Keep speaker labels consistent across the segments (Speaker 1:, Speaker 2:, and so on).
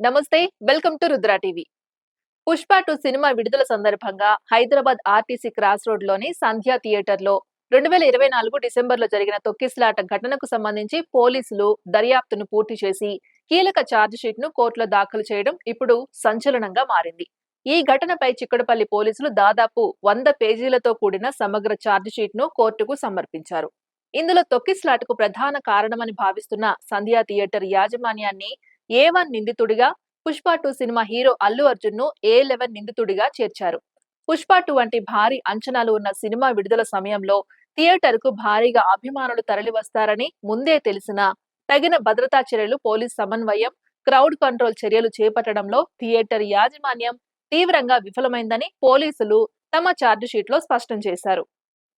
Speaker 1: నమస్తే welcome to Rudra TV. Pushpa two cinema విడుదల సందర్భంగా హైదరాబాద్ ఆర్టీసీ క్రాస్ రోడ్లోని సంధ్యా థియేటర్లో రెండు వేల ఇరవై నాలుగు డిసెంబర్లో జరిగిన తొక్కిసలాట ఘటనకు సంబంధించి పోలీసులు దర్యాప్తును పూర్తి చేసి కీలక ఛార్జ్ షీట్ను కోర్టులో దాఖలు చేయడం ఇప్పుడు సంచలనంగా మారింది. ఈ ఘటనపై చిక్కడపల్లి పోలీసులు దాదాపు వంద పేజీలతో కూడిన సమగ్ర ఛార్జ్ షీట్ను కోర్టుకు సమర్పించారు. ఇందులో తొక్కిస్లాట్కు ప్రధాన కారణమని భావిస్తున్న సంధ్యా థియేటర్ యాజమాన్యాన్ని ఏ వన్ నిందితుడిగా Pushpa two cinema hero Allu అర్జున్ను A eleven నిందితుడిగా చేర్చారు. పుష్ప టూ వంటి భారీ అంచనాలు ఉన్న సినిమా విడుదల సమయంలో థియేటర్కు భారీగా అభిమానులు తరలివస్తారని ముందే తెలిసిన తగిన భద్రతా చర్యలు పోలీస్ సమన్వయం క్రౌడ్ కంట్రోల్ చర్యలు చేపట్టడంలో థియేటర్ యాజమాన్యం తీవ్రంగా విఫలమైందని పోలీసులు తమ ఛార్జ్ షీట్లో స్పష్టం చేశారు.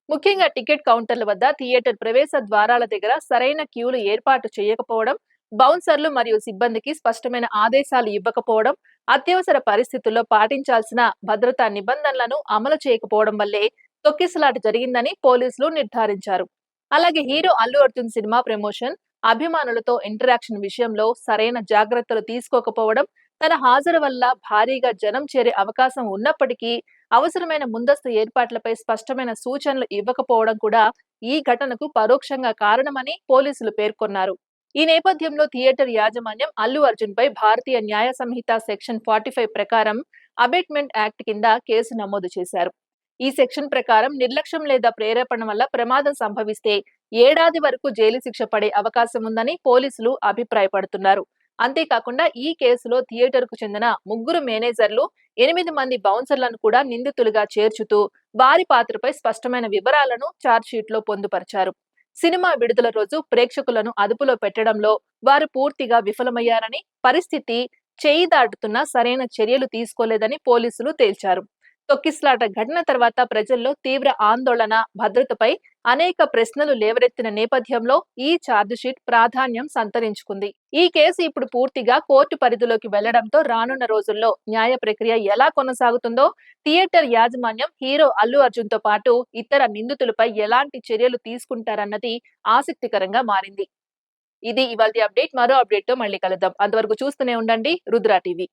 Speaker 1: ముఖ్యంగా టికెట్ కౌంటర్ల వద్ద థియేటర్ ప్రవేశ ద్వారాల దగ్గర సరైన క్యూలు ఏర్పాటు చేయకపోవడం బౌన్సర్లు మరియు సిబ్బందికి స్పష్టమైన ఆదేశాలు ఇవ్వకపోవడం అత్యవసర పరిస్థితుల్లో పాటించాల్సిన భద్రతా నిబంధనలను అమలు చేయకపోవడం వల్లే తొక్కిసలాట జరిగిందని పోలీసులు నిర్ధారించారు. అలాగే hero Allu Arjun cinema promotion అభిమానులతో ఇంటరాక్షన్ విషయంలో సరైన జాగ్రత్తలు తీసుకోకపోవడం తన హాజరు వల్ల భారీగా జనం చేరే అవకాశం ఉన్నప్పటికీ అవసరమైన ముందస్తు ఏర్పాట్లపై స్పష్టమైన సూచనలు ఇవ్వకపోవడం కూడా ఈ ఘటనకు పరోక్షంగా కారణమని పోలీసులు పేర్కొన్నారు. ఈ నేపథ్యంలో థియేటర్ యాజమాన్యం అల్లు అర్జున్ పై Bharatiya Nyaya Sanhita section forty five ప్రకారం అబెట్మెంట్ యాక్ట్ కింద కేసు నమోదు చేశారు. ఈ సెక్షన్ ప్రకారం నిర్లక్ష్యం లేదా ప్రేరేపణ వల్ల ప్రమాదం సంభవిస్తే ఏడాది వరకు జైలు శిక్ష పడే అవకాశం ఉందని పోలీసులు అభిప్రాయపడుతున్నారు. అంతేకాకుండా ఈ కేసులో థియేటర్కు చెందిన ముగ్గురు మేనేజర్లు ఎనిమిది మంది బౌన్సర్లను కూడా నిందితులుగా చేర్చుతూ వారి పాత్రపై స్పష్టమైన వివరాలను ఛార్జ్షీట్లో పొందుపరిచారు. సినిమా విడుదల రోజు ప్రేక్షకులను అదుపులో పెట్టడంలో వారు పూర్తిగా విఫలమయ్యారని పరిస్థితి చేయి దాటుతున్న సరైన చర్యలు తీసుకోలేదని పోలీసులు తేల్చారు. తొక్కిస్లాట ఘటన తర్వాత ప్రజల్లో తీవ్ర ఆందోళన భద్రతపై అనేక ప్రశ్నలు లేవరెత్తిన నేపథ్యంలో ఈ ఛార్జిషీట్ ప్రాధాన్యం సంతరించుకుంది. ఈ కేసు ఇప్పుడు పూర్తిగా కోర్టు పరిధిలోకి వెళ్ళడంతో రానున్న రోజుల్లో న్యాయ ప్రక్రియ ఎలా కొనసాగుతుందో థియేటర్ యాజమాన్యం హీరో అల్లు అర్జున్తో పాటు ఇతర నిందితులపై ఎలాంటి చర్యలు తీసుకుంటారన్నది ఆసక్తికరంగా మారింది. ఇది ఇవాళ అప్డేట్. మరో అప్డేట్తో మళ్ళీ కలుద్దాం. అంతవరకు చూస్తూనే ఉండండి. రుద్రా టీవీ.